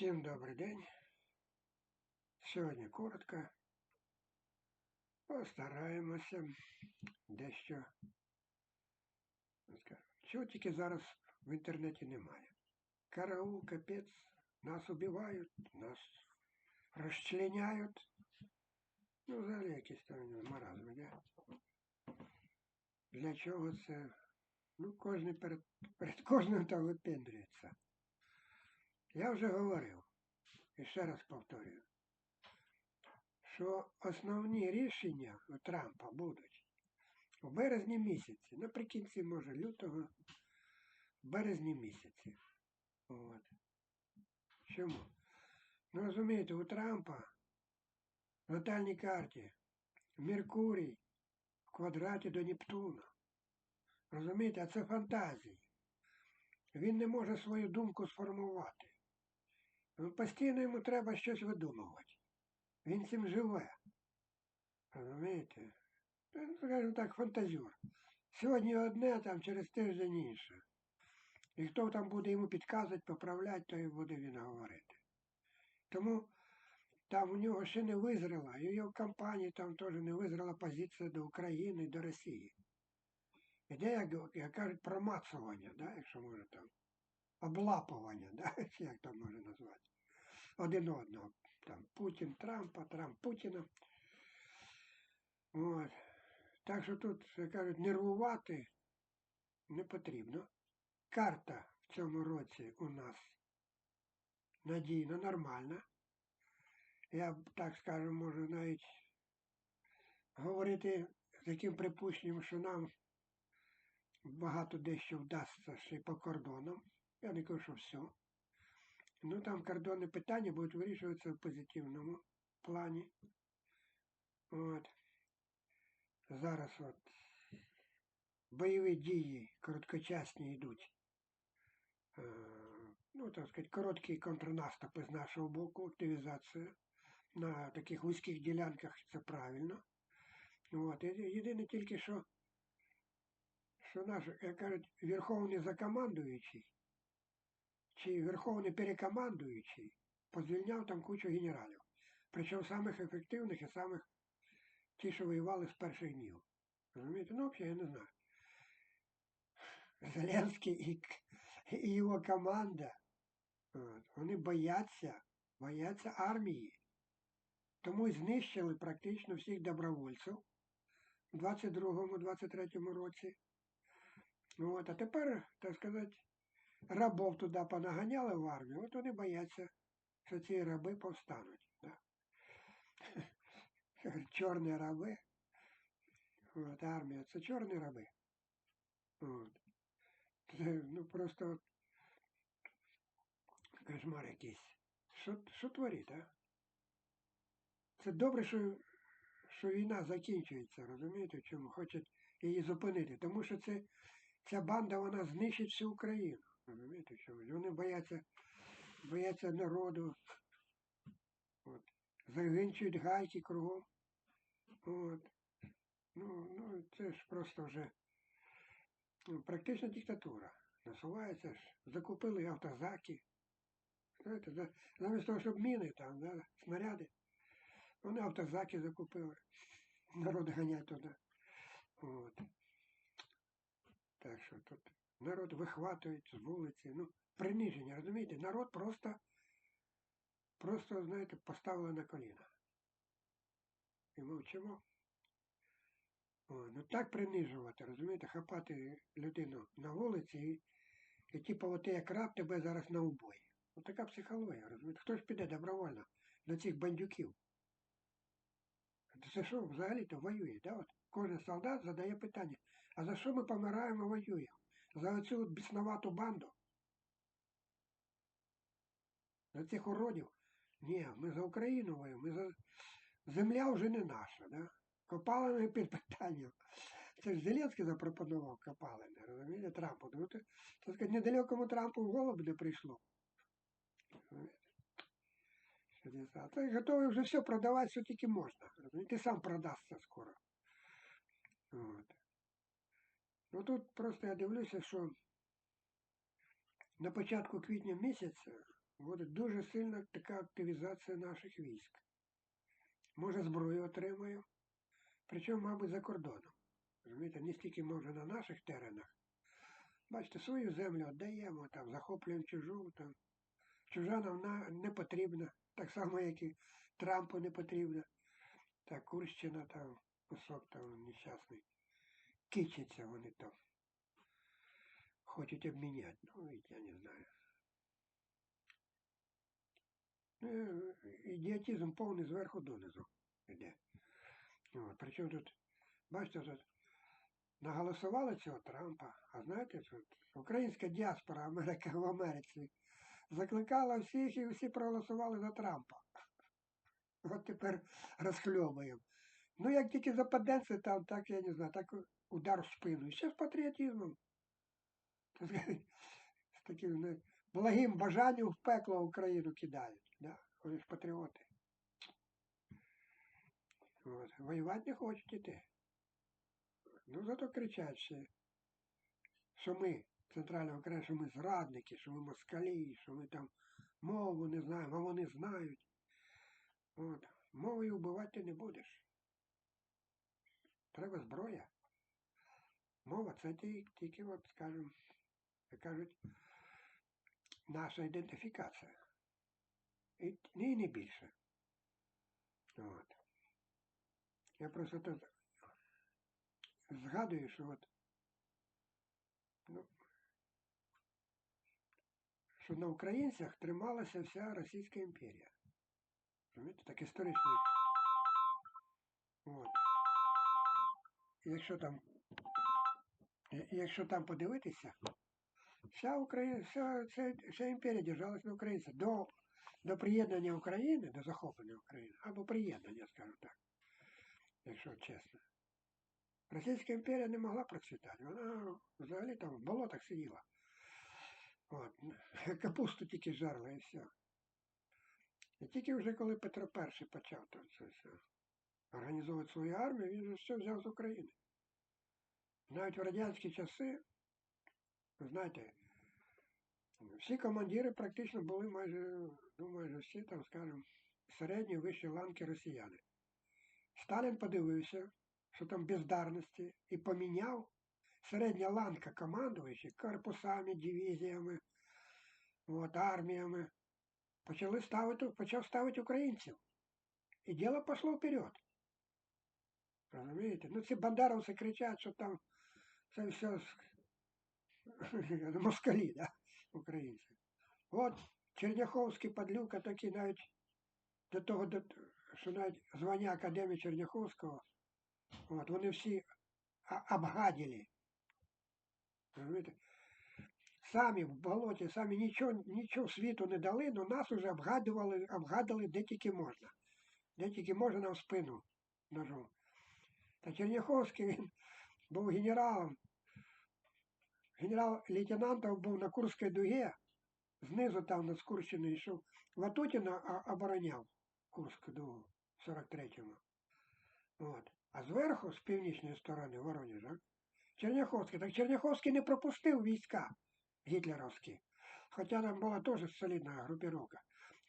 Всім добрий день. Сьогодні коротко. Постараємося дещо. Чого тільки зараз в інтернеті немає. Караул, капець, нас убивають, нас розчленяють. Ну, взагалі якісь там маразми, да? Для чого це? Ну, кожен перед, перед кожним там випендрюється. Я вже говорив, і ще раз повторюю, що основні рішення у Трампа будуть у березні місяці, наприкінці, може, лютого, в березні місяці. От. Чому? Ну, розумієте, у Трампа в натальній карті Меркурій в квадраті до Нептуна. Розумієте, а це фантазії. Він не може свою думку сформувати. Постійно йому треба щось видумувати. Він цим живе. Розумієте? Ну, Скажімо так, фантазер. Сьогодні одне, там через тиждень інше. І хто там буде йому підказувати, поправляти, то і буде він говорити. Тому там у нього ще не визріла, і в його компанії там теж не визріла позиція до України, до Росії. Іде, як, як кажуть, промацування, да, якщо може там, облапування, да, як там можна назвати. Один одного. Там Путін Трампа, Трамп Путіна. От. Так що тут, кажуть, нервувати не потрібно. Карта в цьому році у нас надійна, нормальна. Я так скажу, можу навіть говорити з таким припущенням, що нам багато дещо вдасться ще й по кордонам. Я не кажу, що все. Ну там кордонні питання будуть вирішуватися в позитивному плані. От. Зараз от бойові дії короткочасні йдуть. Ну, так сказати, короткі контрнаступи з нашого боку, активізація на таких вузьких ділянках це правильно. От. Єдине тільки, що, що наш, як кажуть, верховний закомандуючий чи верховний перекомандуючий позвільняв там кучу генералів. Причому самих ефективних і самих ті, що воювали з перших днів. Розумієте? Ну, взагалі, я не знаю. Зеленський і, і його команда, от, вони бояться, бояться армії. Тому і знищили практично всіх добровольців у 22-23 році. От, а тепер, так сказати, рабов туди понаганяли в армію, от вони бояться, що ці раби повстануть. Да? Чорні раби. От, армія це чорні раби. От. Це, ну просто от, кошмар якийсь. Що, що творить, а? Це добре, що, що війна закінчується, розумієте, чому хочуть її зупинити. Тому що це, ця банда вона знищить всю Україну. Розумієте, чому? Вони бояться, бояться народу. От. Загинчують гайки кругом. От. Ну, ну, це ж просто вже ну, практично диктатура. Насувається ж, закупили автозаки. Знаєте, за- замість того, щоб міни там, да, снаряди, вони автозаки закупили. Народ ганять туди. От. Так що тут народ вихватують з вулиці. Ну, приниження, розумієте? Народ просто, просто, знаєте, поставили на коліна. І мовчимо. О, ну так принижувати, розумієте, хапати людину на вулиці і, і типу, ти як раб тебе зараз на убой. От така психологія, розумієте? Хто ж піде добровольно до цих бандюків? Це що взагалі-то воює, да? От кожен солдат задає питання, а за що ми помираємо воюємо? За оцю от біснувату банду? За цих уродів? Ні, ми за Україну воюємо, ми за... Земля вже не наша, да? Копалини під питанням. Це ж Зеленський запропонував копалини, розумієте, Трампу. Ну, то, так сказати, недалекому Трампу в голову не прийшло. А той готовий вже все продавати, що тільки можна. Розумієте, сам продасться скоро. От. Ну тут просто я дивлюся, що на початку квітня місяця буде дуже сильна така активізація наших військ. Може, зброю отримаємо, причому, мабуть, за кордоном. Розумієте, не стільки може на наших теренах. Бачите, свою землю віддаємо, там, захоплюємо чужу, там. Чужа нам на- не потрібна, так само, як і Трампу не потрібна. Та Курщина там, кусок там нещасний. Кичаться вони там. Хочуть обміняти. Ну, я не знаю. Ну, ідіотизм повний зверху донизу йде. От, причому тут, бачите, тут наголосували цього Трампа, а знаєте, тут українська діаспора Америка в Америці закликала всіх і всі проголосували за Трампа. От тепер розхльовуємо. Ну, як тільки западенці там, так я не знаю, так удар в спину. І ще з патріотизмом. З таким благим бажанням в пекло Україну кидають. Да? Вони ж патріоти. От. Воювати не хочуть іти. Ну, зато кричать ще, що ми, Центральна Україна, що ми зрадники, що ми москалі, що ми там мову не знаємо, а вони знають. От. Мовою вбивати ти не будеш. Треба зброя. Мова це ті- тільки, от, скажімо, як кажуть, наша ідентифікація. І, і не більше. От. Я просто тут згадую, що от, ну, що на українцях трималася вся Російська імперія. Розумієте, так історично. От. І Якщо там, якщо там подивитися, вся Україна, вся, вся, вся імперія держалась на українцях. До, до приєднання України, до захоплення України, або приєднання, скажімо так, якщо чесно. Російська імперія не могла процвітати. Вона взагалі там в болотах сиділа. От. Капусту тільки жарла і все. І тільки вже коли Петро І почав там це все організовувати свою армію, він же все взяв з України. Навіть в радянські часи, знаєте, всі командири практично були майже, ну майже всі, там, скажімо, середні вищі ланки росіяни. Сталін подивився, що там бездарності, і поміняв середня ланка командуючих корпусами, дивізіями, от, арміями. Почали ставити, почав ставити українців. І діло пішло вперед. Розумієте? Ну ці бандеровці кричать, що там це все москалі, да? українці. От Черняховський падлюка такий навіть до того, до, що навіть звання Академії Черняховського, от, вони всі обгадили. Розумієте? Самі в болоті, самі нічого, нічого світу не дали, але нас уже обгадували, обгадали де тільки можна. Де тільки можна нам спину ножом. Та Черняховський він був генералом. Генерал-лейтенантом був на Курській дугі, знизу там над Курщиною йшов. Ватутіна обороняв Курську дугу в 43-му. От. А зверху, з північної сторони Воронежа, Черняховський. Так Черняховський не пропустив війська гітлерівські. Хоча там була теж солідна групіровка.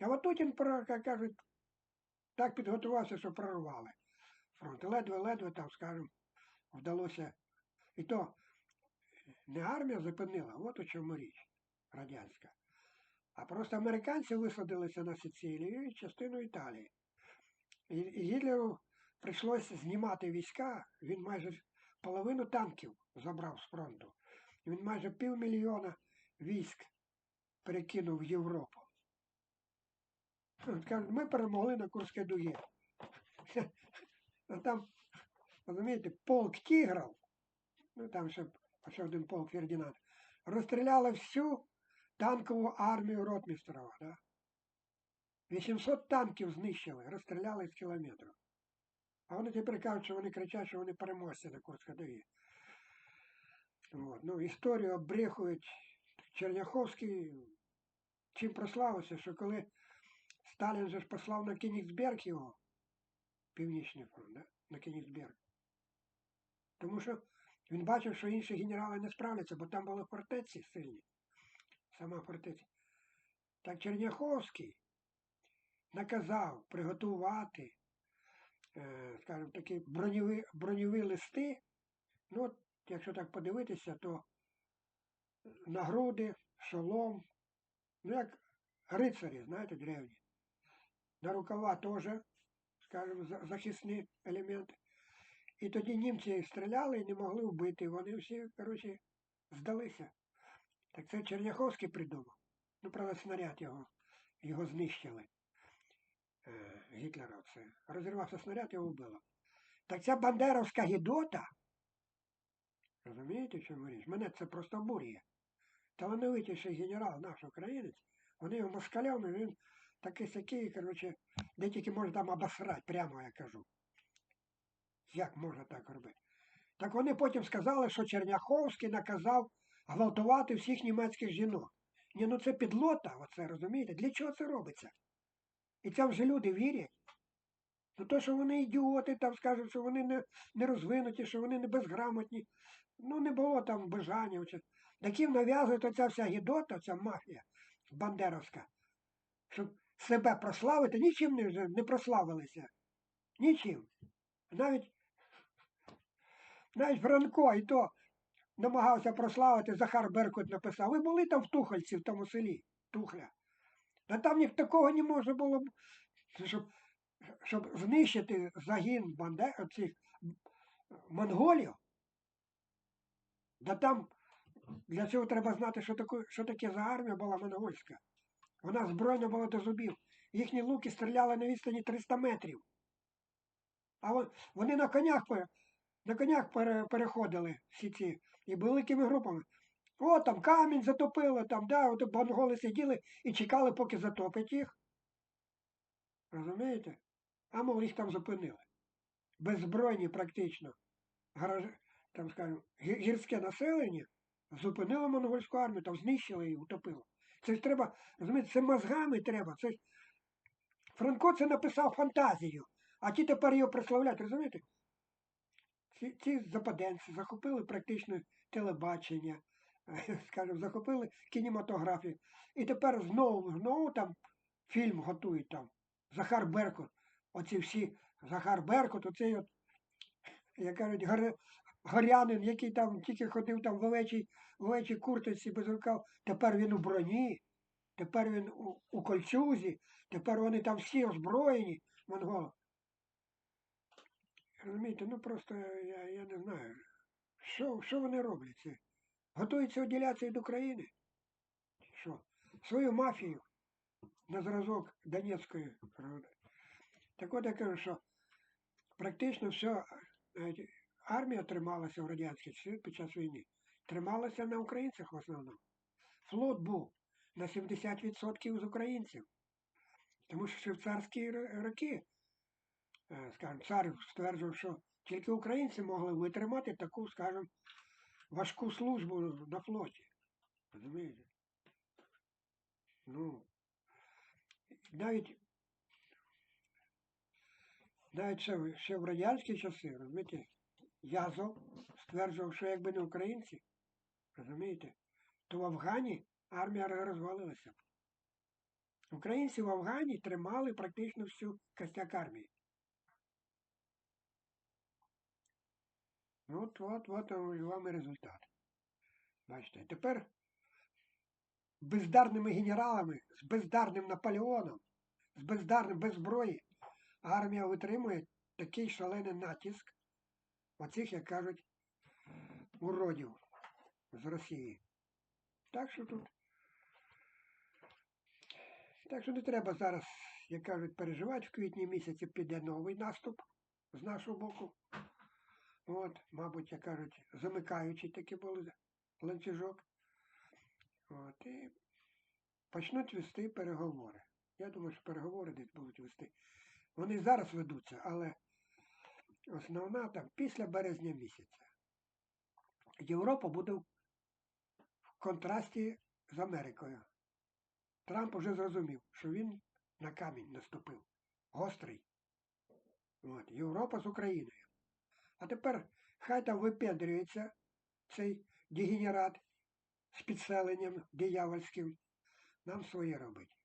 А Ватутін, як кажуть, так підготувався, що прорвали фронт. Ледве-ледве там, скажімо, вдалося. І то не армія зупинила, от у чому річ радянська. А просто американці висадилися на Сицилію і частину Італії. І, Гітлеру прийшлося знімати війська, він майже половину танків забрав з фронту. Він майже півмільйона військ перекинув в Європу. Кажуть, ми перемогли на Курській дугі. А там, розумієте, полк тігрів, ну там ще, ще один полк Фердинанд, розстріляли всю танкову армію Ротмістрова. Да? 800 танків знищили, розстріляли з кілометрів. А вони тепер кажуть, що вони кричать, що вони переможці на Курській дугі. От. Ну, історію обрехують. Черняховський чим прославився, що коли Сталін же ж послав на Кенігсберг його, Північний фронт, да? на Кенігсберг. Тому що він бачив, що інші генерали не справляться, бо там були фортеці сильні. Сама фортеця. Так Черняховський наказав приготувати, е, скажімо, такі броньові, броньові листи. Ну, от, якщо так подивитися, то на груди, шолом, ну як рицарі, знаєте, древні. На рукава теж, скажімо, за- захисні елементи. І тоді німці стріляли і не могли вбити. Вони всі, коротше, здалися. Так це Черняховський придумав. Ну, правда, снаряд його, його знищили. Е, Гітлера це. Розірвався снаряд, його вбило. Так ця бандеровська гідота, розумієте, що річ? Мене це просто обурює. Талановитіший генерал наш українець, вони його москалем, він такий сякий, коротше, де тільки може там обосрать, прямо я кажу. Як можна так робити? Так вони потім сказали, що Черняховський наказав гвалтувати всіх німецьких жінок. Ні, ну це підлота, оце розумієте? Для чого це робиться? І це вже люди вірять. Ну то, що вони ідіоти, там скажуть, що вони не, не розвинуті, що вони не безграмотні. Ну не було там бажання. Таким нав'язують оця вся гідота, ця мафія бандеровська, щоб себе прославити, нічим не, не прославилися. Нічим. Навіть навіть Франко і то намагався прославити, Захар Беркут написав. Ви були там в Тухольці, в тому селі, Тухля. Та там ні такого не може було, щоб, щоб знищити загін банде, цих монголів. Да там для цього треба знати, що таке, що таке за армія була монгольська. Вона збройна була до зубів. Їхні луки стріляли на відстані 300 метрів. А вони на конях, на конях пере- переходили всі ці і великими групами. О, там камінь затопило, там, да, от монголи сиділи і чекали, поки затопить їх. Розумієте? А мол, їх там зупинили. Беззбройні практично. Гараж, там, скажімо, гірське населення зупинило монгольську армію, там знищили і утопило. Це ж треба, розумієте, це мозгами треба. Це ж... Франко це написав фантазію, а ті тепер його прославляють, розумієте? Ці, ці западенці захопили практично телебачення, скажімо, захопили кінематографію. І тепер знову, знову там фільм готують там. Захар Беркут. Оці всі Захар Беркут, оцей от, як кажуть, гор, горянин, який там тільки ходив там в овечій, в овечій курточці без рукав, тепер він у броні, тепер він у, у кольчузі, тепер вони там всі озброєні, монголи. Розумієте, ну просто я, я не знаю, що, що вони роблять? Готуються відділятися від України? Що? Свою мафію на зразок Донецької. Так от я кажу, що практично все, армія трималася в радянській часи під час війни. Трималася на українцях в основному. Флот був на 70% з українців. Тому що в царські роки, скажімо, цар стверджував, що тільки українці могли витримати таку, скажімо, важку службу на флоті. Розумієте? Ну, навіть навіть ще, ще в радянські часи, розумієте, Язов стверджував, що якби не українці, розумієте, то в Афгані армія розвалилася. Українці в Афгані тримали практично всю костяк армії. Ну, от, от, от вам і результат. Бачите, тепер бездарними генералами, з бездарним Наполеоном, з бездарним, без зброї, армія витримує такий шалений натиск оцих, як кажуть, уродів з Росії. Так що тут. Так що не треба зараз, як кажуть, переживати. В квітні місяці піде новий наступ з нашого боку. От, мабуть, як кажуть, замикаючий такі були ланцюжок. От, і почнуть вести переговори. Я думаю, що переговори десь будуть вести. Вони зараз ведуться, але основна там після березня місяця. Європа буде в контрасті з Америкою. Трамп вже зрозумів, що він на камінь наступив. Гострий. От, Європа з Україною. А тепер хай там випендрюється цей дегенерат з підселенням диявольським. нам своє робити.